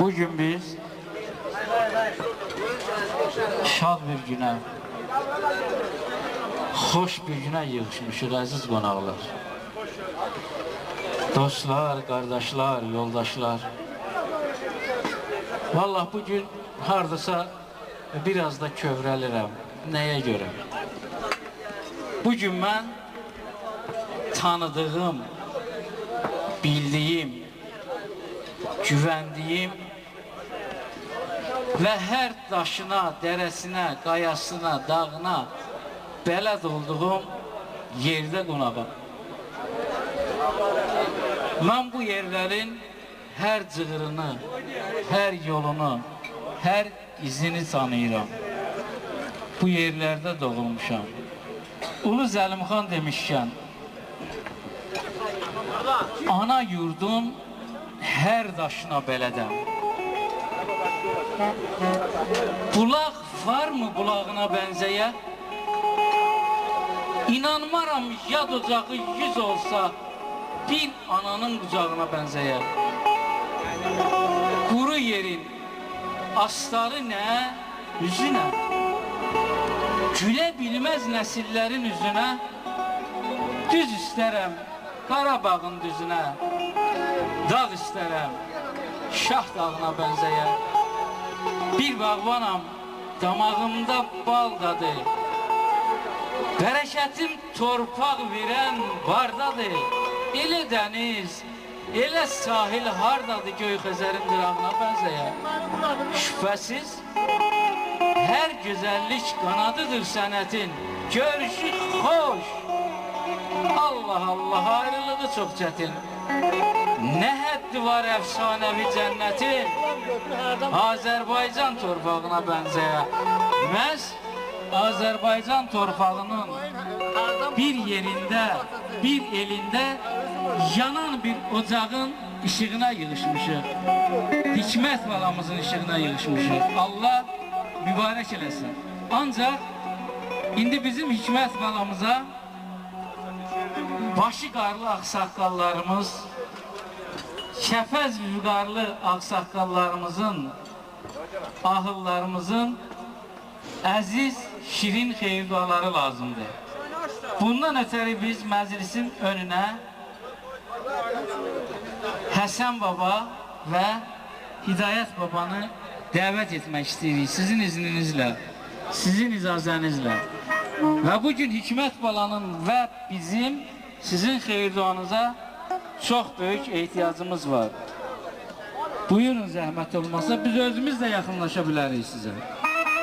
Bugün biz şad bir güne, hoş bir güne yığışmışıq əziz qonaqlar. Dostlar, kardeşler, yoldaşlar. Vallahi bugün hardasa biraz da kövrəlirəm. Nəyə görə? Bugün mən tanıdığım, bildiyim, güvəndiyim və hər daşına, dərəsinə, qayasına, dağına bələd olduğum yerdə qonağım. Mən bu yerlərin hər cığırını, hər yolunu, hər izini tanıyıram. Bu yerlərdə doğulmuşam. Ulu Zəlimxan demişkən, ana yurdun hər daşına belədəm. Bulaq varmı bulağına bənzəyə? İnanmaram yad ocağı yüz olsa bir ananın qucağına bənzəyə. Quru yerin astarı nə, üzü nə? Gülə bilməz nəsillərin üzünə Düz istərəm Qarabağın düzünə Dağ istərəm Şah dağına bənzəyə. Bir bağvanam Damağımda bal dadı. Bərəkətim torpaq verən bardadır Elə dəniz Elə sahil hardadır göy xəzərin qırağına bənzəyə. Şübhəsiz Hər gözəllik qanadıdır sənətin. Görüşü xoş. Allah Allah ayrılığı çox çətin Nə həddi var əfsanəvi cənnətin Azərbaycan torpağına bənzəyə Məhz Azərbaycan torpağının bir yerində, bir elində yanan bir ocağın işığına yığışmışıq. Hikmət balamızın işığına yığışmışıq. Allah mübarək eləsin. Ancaq indi bizim hikmət balamıza başı qarlı ağsaqqallarımız, kəfəz vüqarlı ağsaqqallarımızın, ahıllarımızın əziz, şirin xeyir duaları lazımdır. Bundan ötəri biz məclisin önünə Həsən baba və Hidayət babanı dəvət etmək istəyirik sizin izninizlə, sizin icazənizlə. Və bu gün Hikmət balanın və bizim sizin xeyir duanıza çox böyük ehtiyacımız var. Buyurun zəhmət olmasa biz özümüz də yaxınlaşa bilərik.